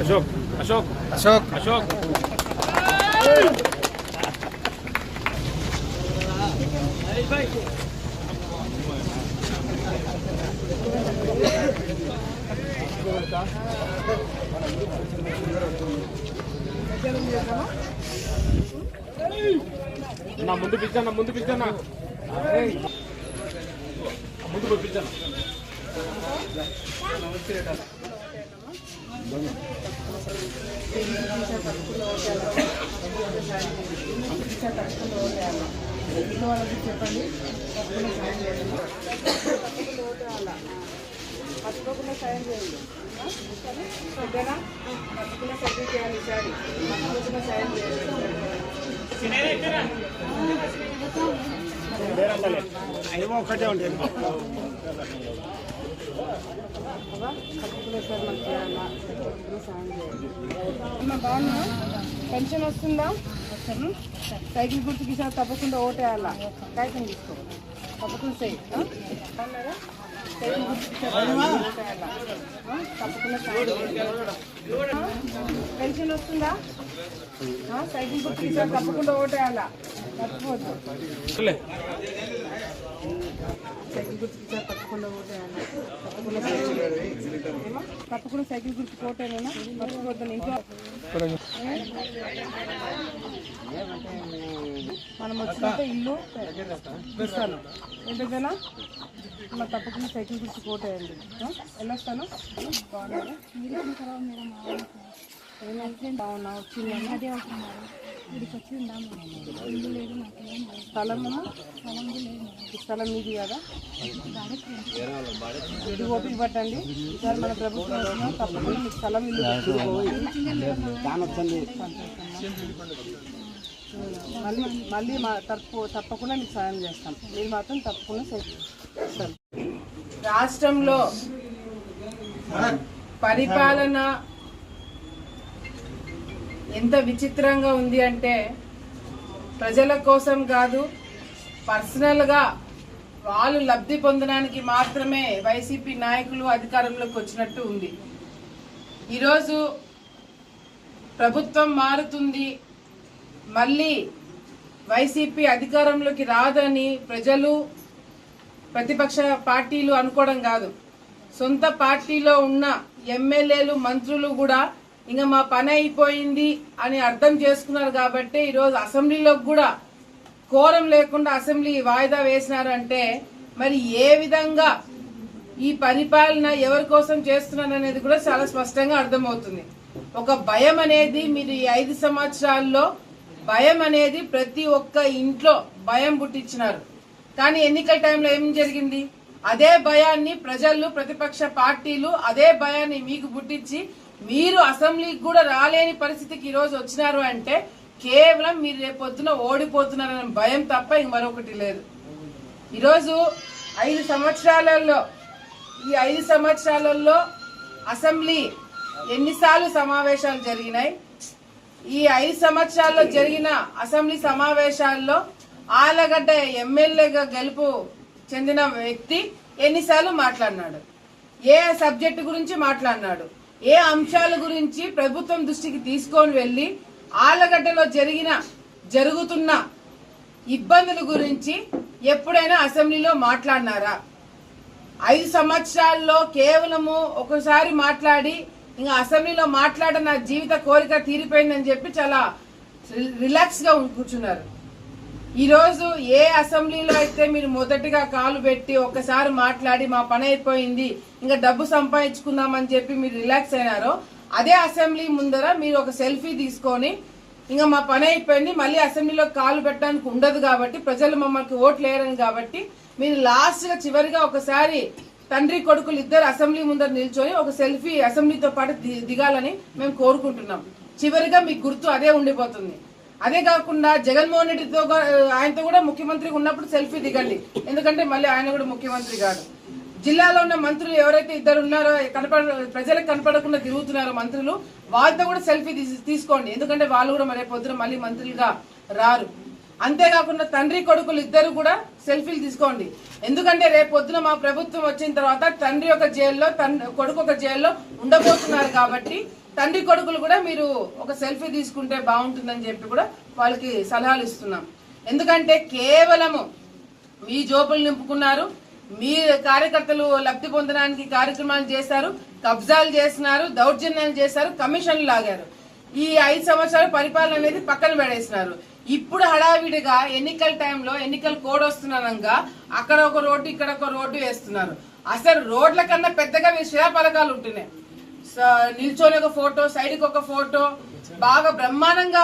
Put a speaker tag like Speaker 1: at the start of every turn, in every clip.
Speaker 1: అశోక్ అశోక్
Speaker 2: అశోక్
Speaker 1: అశోక్ నా ముందు పిచ్చన్న ముందు పిచ్చన్న ముందు పిచ్చన్న
Speaker 3: ఇంట్లో వాళ్ళకి చెప్పండి తప్పకుండా సాయం చేయండి పట్టుకోకుండా సాయం చేయండి ఆ? ఓకేనా సర్వీ చేయాలి ఈసారి పట్టుకోకుండా సాయం
Speaker 2: ఏమో ఒకటే ఉంటుంది
Speaker 3: బాగున్నా పెన్షన్ వస్తుందా? వస్తాను సైకిల్ గుర్తుకి ఈసారి తప్పకుండా ఓటేయాలా? కాగితం తీసుకో. తప్పకుండా సై బాగున్నారా? సైకిల్? తప్పకుండా? పెన్షన్ వస్తుందా? సైకిల్ గుర్తుకి ఈసారి తప్పకుండా ఓటేయాలా? మర్చిపోవద్దు సైకిల్ గుర్తుకి ఈసారి తప్పకుండా ఓటేయాలా తప్పకుండా సైకిల్ ఏమా? తప్పకుండా సైకిల్ గుర్తు ఓటేనా మర్చిపోద్దాను ఇంట్లో మనం వచ్చినాక ఇల్లు. ఇస్తాను. ఏంటంటేనా మన తప్పకుండా సైకిల్ గుర్తు పోతాయండి వెళ్ళొస్తాను. బాగున్నారా? ఏమైతే బాగున్నా వచ్చింది? అదే ఇక్కడికి వచ్చి ఉందాము. ఇల్లు లేదు నాకేం స్థలం లేదు స్థలం మీది కదా ఇది ఓపిక పట్టండి ఈసారి మన ప్రభుత్వం తప్పకుండా మీకు స్థలం ఇల్లు మళ్ళీ మళ్ళీ మా తప్పు తప్పకుండా మీకు సాయం చేస్తాం మీరు మాత్రం తప్పకుండా రాష్ట్రంలో పరిపాలన ఎంత విచిత్రంగా ఉంది అంటే ప్రజల కోసం కాదు పర్సనల్గా వాళ్ళు లబ్ధి పొందడానికి మాత్రమే వైసీపీ నాయకులు అధికారంలోకి వచ్చినట్టు ఉంది. ఈరోజు ప్రభుత్వం మారుతుంది మళ్ళీ వైసీపీ అధికారంలోకి రాదని ప్రజలు ప్రతిపక్ష పార్టీలు అనుకోవడం కాదు. సొంత పార్టీలో ఉన్న ఎమ్మెల్యేలు మంత్రులు కూడా ఇంకా మా పని అయిపోయింది అని అర్థం చేసుకున్నారు కాబట్టి ఈరోజు అసెంబ్లీలోకి కూడా కోరం లేకుండా అసెంబ్లీ వాయిదా వేసినారంటే మరి ఏ విధంగా ఈ పరిపాలన ఎవరి కోసం చేస్తున్నారు అనేది కూడా చాలా స్పష్టంగా అర్థమవుతుంది. ఒక భయం అనేది మీరు ఈ ఐదు సంవత్సరాల్లో భయం అనేది ప్రతి ఒక్క ఇంట్లో భయం పుట్టించినారు. కానీ ఎన్నికల టైంలో ఏం జరిగింది? అదే భయాన్ని ప్రజలు ప్రతిపక్ష పార్టీలు అదే భయాన్ని మీకు పుట్టించి మీరు అసెంబ్లీకి కూడా రాలేని పరిస్థితికి ఈరోజు వచ్చినారు అంటే కేవలం మీరు రేపొద్దున ఓడిపోతున్నారనే భయం తప్ప ఇంక మరొకటి లేదు. ఈరోజు ఐదు సంవత్సరాలలో ఈ ఐదు సంవత్సరాలలో అసెంబ్లీ ఎన్నిసార్లు సమావేశాలు జరిగినాయి. ఈ ఐదు సంవత్సరాల్లో జరిగిన అసెంబ్లీ సమావేశాల్లో ఆలగడ్డ ఎమ్మెల్యేగా గెలుపు చెందిన వ్యక్తి ఎన్నిసార్లు మాట్లాడినాడు? ఏ సబ్జెక్టు గురించి మాట్లాడినాడు? ఏ అంశాల గురించి ప్రభుత్వం దృష్టికి తీసుకొని వెళ్ళి ఆలగడ్డలో జరిగిన జరుగుతున్న ఇబ్బందుల గురించి ఎప్పుడైనా అసెంబ్లీలో మాట్లాడినారా? ఐదు సంవత్సరాల్లో కేవలము ఒకసారి మాట్లాడి ఇంకా అసెంబ్లీలో మాట్లాడిన జీవిత కోరిక తీరిపోయిందని చెప్పి చాలా రిలాక్స్గా రిలాక్స్గా కూర్చున్నారు. ఈరోజు ఏ అసెంబ్లీలో అయితే మీరు మొదటిగా కాలు పెట్టి ఒక్కసారి మాట్లాడి మా పని అయిపోయింది ఇంకా డబ్బు సంపాదించుకుందామని చెప్పి మీరు రిలాక్స్ అయినారో అదే అసెంబ్లీ ముందర మీరు ఒక సెల్ఫీ తీసుకొని ఇంకా మా పని అయిపోయింది మళ్ళీ అసెంబ్లీలో కాలు పెట్టడానికి ఉండదు కాబట్టి ప్రజలు మమ్మల్ని ఓట్లు వేయరని కాబట్టి మీరు లాస్ట్గా చివరిగా ఒకసారి తండ్రి కొడుకులు ఇద్దరు అసెంబ్లీ ముందర నిల్చొని ఒక సెల్ఫీ అసెంబ్లీతో పాటు ది- దిగాలని మేము కోరుకుంటున్నాం. చివరిగా మీకు గుర్తు అదే ఉండిపోతుంది. అదే కాకుండా జగన్మోహన్ రెడ్డితో ఆయనతో కూడా ముఖ్యమంత్రి ఉన్నప్పుడు సెల్ఫీ దిగండి. ఎందుకంటే మళ్ళీ ఆయన కూడా ముఖ్యమంత్రి కాదు జిల్లాలో ఉన్న మంత్రులు ఎవరైతే ఇద్దరు ఉన్నారో కనపడ ప్రజలకు కనపడకుండా తిరుగుతున్నారో మంత్రులు వాళ్ళతో కూడా సెల్ఫీ తీసుకోండి. ఎందుకంటే వాళ్ళు కూడా మరే పొద్దున మళ్ళీ మంత్రులుగా రారు. అంతేకాకుండా తండ్రి కొడుకులు ఇద్దరు కూడా సెల్ఫీలు తీసుకోండి. ఎందుకంటే రేపు పొద్దున మా ప్రభుత్వం వచ్చిన తర్వాత తండ్రి ఒక జైల్లో తండ్రి కొడుకు ఒక జైల్లో ఉండబోతున్నారు కాబట్టి తండ్రి కొడుకులు కూడా మీరు ఒక సెల్ఫీ తీసుకుంటే బాగుంటుందని చెప్పి కూడా వాళ్ళకి సలహాలు ఇస్తున్నాం. ఎందుకంటే కేవలము మీ జోబులు నింపుకున్నారు మీ కార్యకర్తలు లబ్ధి పొందడానికి కార్యక్రమాలు చేశారు కబ్జాలు చేస్తున్నారు దౌర్జన్యాలు చేశారు కమిషన్లు లాగారు. ఈ ఐదు సంవత్సరాల పరిపాలన అనేది పక్కన పడేసినారు. ఇప్పుడు హడావిడిగా ఎన్నికల టైంలో ఎన్నికల కోడ్ వస్తున్నానంగా అక్కడ ఒక రోడ్డు ఇక్కడ ఒక రోడ్డు వేస్తున్నారు. అసలు రోడ్ల కన్నా పెద్దగా మీ శిలాపలకాలు ఉంటున్నాయి. నిల్చొని ఒక ఫోటో సైడ్కి ఒక ఫోటో. బాగా బ్రహ్మాండంగా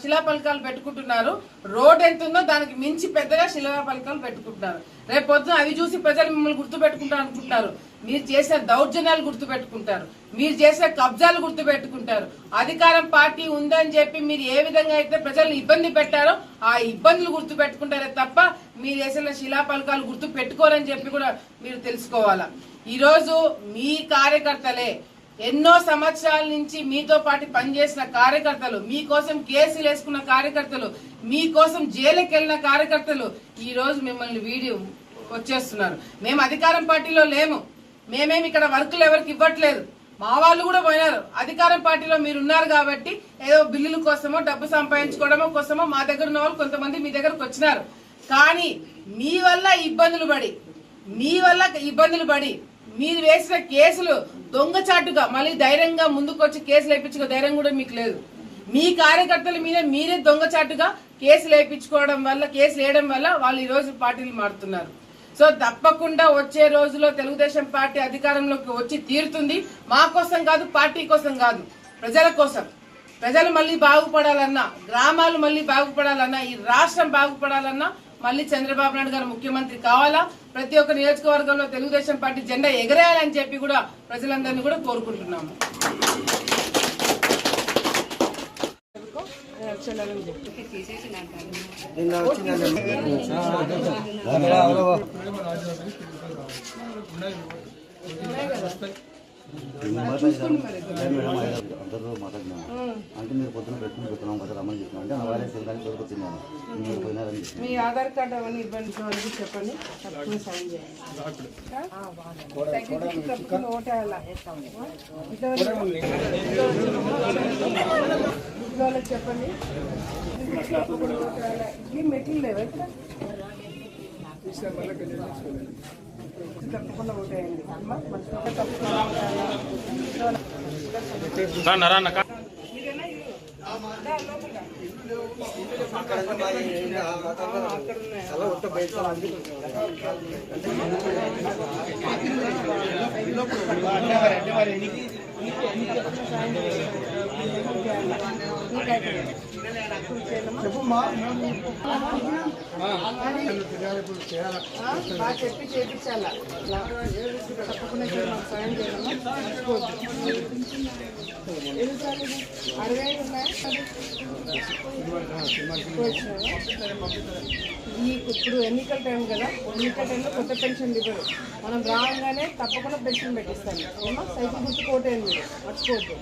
Speaker 3: శిలాఫలకాలు పెట్టుకుంటున్నారు. రోడ్ ఎంత ఉందో దానికి మించి పెద్దగా శిలాపలకాలు పెట్టుకుంటున్నారు. రేపు పొద్దున అవి చూసి ప్రజలు మిమ్మల్ని గుర్తు పెట్టుకుంటారు అనుకుంటారు మీరు చేసే దౌర్జన్యాలు గుర్తు పెట్టుకుంటారు మీరు చేసే కబ్జాలు గుర్తు పెట్టుకుంటారు అధికారం పార్టీ ఉందని చెప్పి మీరు ఏ విధంగా అయితే ప్రజల్ని ఇబ్బంది పెట్టారో ఆ ఇబ్బందులు గుర్తు పెట్టుకుంటారే తప్ప మీరు చేసిన శిలాఫలకాలు గుర్తు పెట్టుకోరని చెప్పి కూడా మీరు తెలుసుకోవాలా. ఈరోజు మీ కార్యకర్తలే ఎన్నో సంవత్సరాల నుంచి మీతో పాటు పనిచేసిన కార్యకర్తలు మీకోసం కేసులు వేసుకున్న కార్యకర్తలు మీకోసం జైలుకి వెళ్ళిన కార్యకర్తలు ఈ రోజు మిమ్మల్ని వీడియో వచ్చేస్తున్నారు. మేము అధికారం పార్టీలో లేము. మేమేమి ఇక్కడ వర్కులు ఎవరికి ఇవ్వట్లేదు. మా వాళ్ళు కూడా పోయినారు. అధికారం పార్టీలో మీరు ఉన్నారు కాబట్టి ఏదో బిల్లుల కోసమో డబ్బు సంపాదించుకోవడమో కోసమో మా దగ్గర ఉన్న వాళ్ళు కొంతమంది మీ దగ్గరకు వచ్చినారు. కానీ మీ వల్ల ఇబ్బందులు పడి మీ వల్ల ఇబ్బందులు పడి మీరు వేసిన కేసులు దొంగచాటుగా మళ్ళీ ధైర్యంగా ముందుకొచ్చి కేసులు వేయించుకో ధైర్యం కూడా మీకు లేదు. మీ కార్యకర్తల మీద మీరే దొంగచాటుగా కేసులు వేయించుకోవడం వల్ల కేసులు వేయడం వల్ల వాళ్ళు ఈ రోజు పార్టీలు మారుతున్నారు. సో తప్పకుండా వచ్చే రోజులో తెలుగుదేశం పార్టీ అధికారంలోకి వచ్చి తీరుతుంది. మా కోసం కాదు పార్టీ కోసం కాదు ప్రజల కోసం. ప్రజలు మళ్ళీ బాగుపడాలన్నా గ్రామాలు మళ్ళీ బాగుపడాలన్నా ఈ రాష్ట్రం బాగుపడాలన్నా మళ్ళీ చంద్రబాబు నాయుడు గారు ముఖ్యమంత్రి కావాలా? ప్రతి ఒక్క నియోజకవర్గంలో తెలుగుదేశం పార్టీ జెండా ఎగరేయాలని చెప్పి కూడా ప్రజలందరినీ కూడా కోరుకుంటున్నాము.
Speaker 4: అందరూ మాట్లాడినాము అంటే మీరు పొద్దున పెట్టుకుని పెట్టుకున్నాం కదా రమ్మని చెప్పినాం అంటే మీరు పోయినారని
Speaker 3: మీ ఆధార్ కార్డు అవన్నీ ఇబ్బంది వరకు చెప్పండి సైన్ చేయండి ఓటేయాలా వాళ్ళకి చెప్పండి మెట్లు లేవు ఇక్కడ తప్పకుండా ఓటేయండి అమ్మ బాగా చెప్పి చేపించాలా తప్పకుండా చేయాలి, మాకు సాయం చేయాలమ్మా అరవై ఐదు ఉన్నాయా పది? ఇప్పుడు ఎన్నికల టైం కదా ఎన్నికల టైంలో కొత్త పెన్షన్ ఇవ్వరు. మనం రాగానే తప్పకుండా పెన్షన్ పెట్టిస్తాను. ఏమో సైకిల్ గుర్తు ఓటేయండి మీరు. మర్చిపోవద్దు.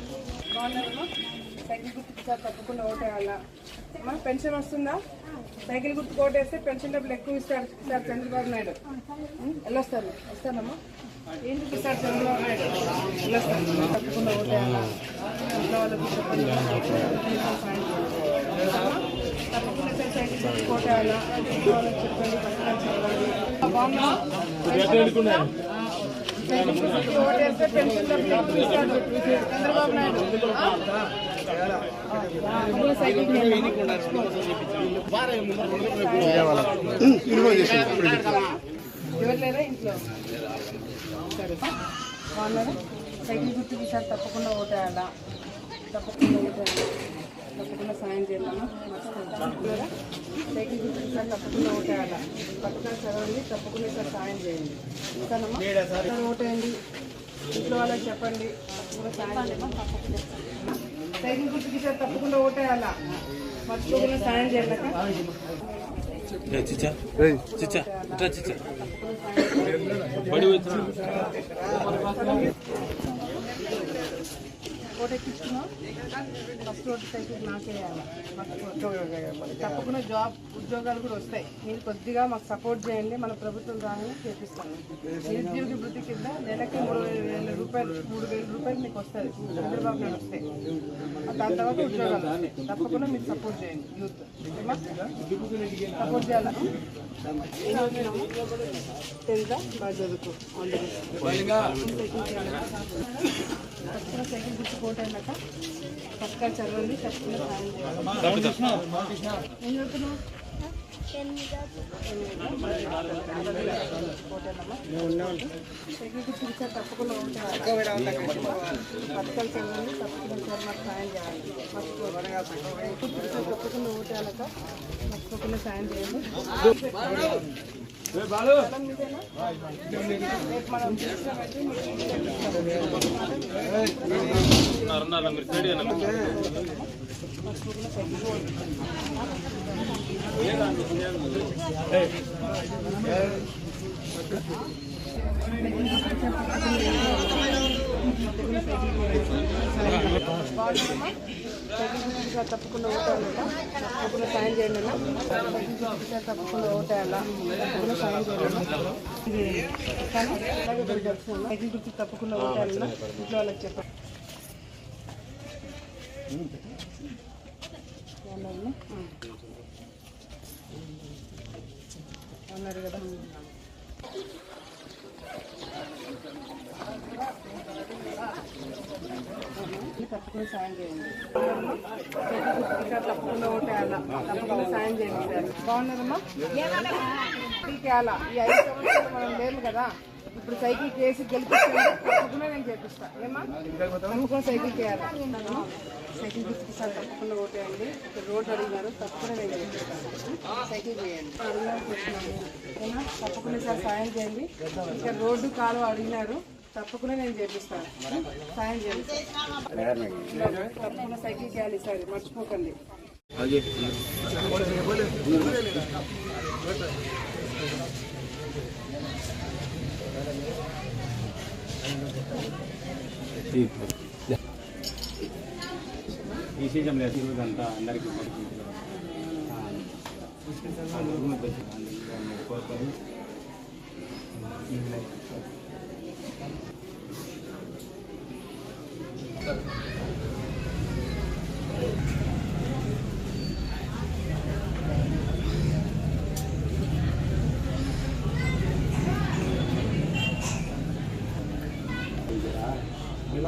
Speaker 3: బాగున్నారమ్మా సైకిల్ గుర్తుకు సార్ తప్పకుండా ఓటేయాలా. అమ్మా పెన్షన్ వస్తుందా? సైకిల్ గుర్తు ఓటేస్తే పెన్షన్ డబ్బులు ఎక్కువ ఇస్తారు సార్ చంద్రబాబు నాయుడు. వెళ్ళొస్తారు. వస్తానమ్మా. ఏం చూపిస్తారు చంద్రబాబు నాయుడు? వెళ్ళొస్తాను తప్పకుండా ఓటేయాలా. ఇంట్లో వాళ్ళకి చెప్పండి. తప్పకుండా సార్ సైకిల్ గుర్తు ఓటేయాలా ఇంట్లో వాళ్ళకి చెప్పండి. పక్కన చెప్పండి. బాగున్నా ఓటేస్తే పెన్షన్ డబ్బులు ఎక్కువ ఇస్తారు చంద్రబాబు నాయుడు. సైకిల్ గుర్తు లేరా ఇంట్లో సైకిల్ తప్పకుండా ఓటేయాలా తప్పకుండా ఓటేయాలా తప్పకుండా సాయం చేయాలన్నా మర్చిపోతారా సైకిల్ గుర్తు సార్. తప్పకుండా ఓటేయాలా పథకాలు చదవండి తప్పకుండా సార్ సాయం చేయండి ఇస్తానమ్మా ఓటేయండి ఇంట్లో వాళ్ళకి చెప్పండి తప్పకుండా సాయం చేయండి సైకిల్ గుర్తుకి సార్ తప్పకుండా ఓటేయాలా మర్చిపోకుండా సాయం చేయాలక ఓటు ఎక్కించుకున్నావు ఫస్ట్ ఓటు సైకిల్ నాకేయాలి తప్పకుండా జాబ్ ఉద్యోగాలు కూడా వస్తాయి. మీరు కొద్దిగా మాకు సపోర్ట్ చేయండి. మన ప్రభుత్వం రాగానే చేపిస్తాను నిరుద్యోగ వృత్తి కింద నెలకి మూడు వేల రూపాయలు మూడు వేల రూపాయలు మీకు వస్తుంది చంద్రబాబు నాయుడు వస్తాయి. దాని తర్వాత ఉద్యోగాలు వస్తాయి. తప్పకుండా మీరు సపోర్ట్ చేయండి. యూత్ ఓకేమా తెలుసా బాగా చదువుకో సైకిల్ గుర్తు కోట్ అయినాక పక్కన చదవండి తప్పకుండా ఏం చదువుతున్నావు తప్పకుండా ఉంటాయి తప్పకుండా సార్ మాకు సాయం చేయాలి మర్చిపోవాలి తప్పకుండా ఓటేయాలక సాయం చేయండి
Speaker 1: మీరు
Speaker 3: తప్పకుండా ఓటాయాలా తప్పకుండా సాయం చేయండి అన్న తప్పకుండా ఓటేయాలా తప్పకుండా సాయం చేయండి అన్న. గుర్తు తప్పకుండా ఓటాయాలన్నా ఇంట్లో వాళ్ళకి చెప్పండి ఏమన్నా? అన్నారు కదా. తప్పకుండా సాయం చేయండి. ఇక్కడ తప్పకుండా ఓటేయాలా తప్పకుండా సాయం చేయండి సార్. బాగున్నారమ్మా? సైకిల్ ఈ ఐదు సంవత్సరాలు మనం లేదు కదా. ఇప్పుడు సైకిల్ కేసు గెలిపించండి తప్పకుండా నేను చేపిస్తా. ఏమా తప్పకుండా సైకిల్ చేయాలి సైకిల్ గుర్తిస్తారు తప్పకుండా ఓటేయండి ఇక్కడ రోడ్డు అడిగినారు తప్పకుండా నేను చేపిస్తాను సైకిల్ చేయండి. ఏమా తప్పకుండా సార్ సాయం చేయండి. ఇక్కడ రోడ్డు కాలువ అడిగినారు తప్పకుండా నేను చేపిస్తాను సాయం చేయండి తప్పకుండా సైకిల్ చేయాలి సార్ మర్చిపోకండి.
Speaker 1: ఈ సీజన్ లేదు ఈరోజు అంతా అందరికీ కోరుకొని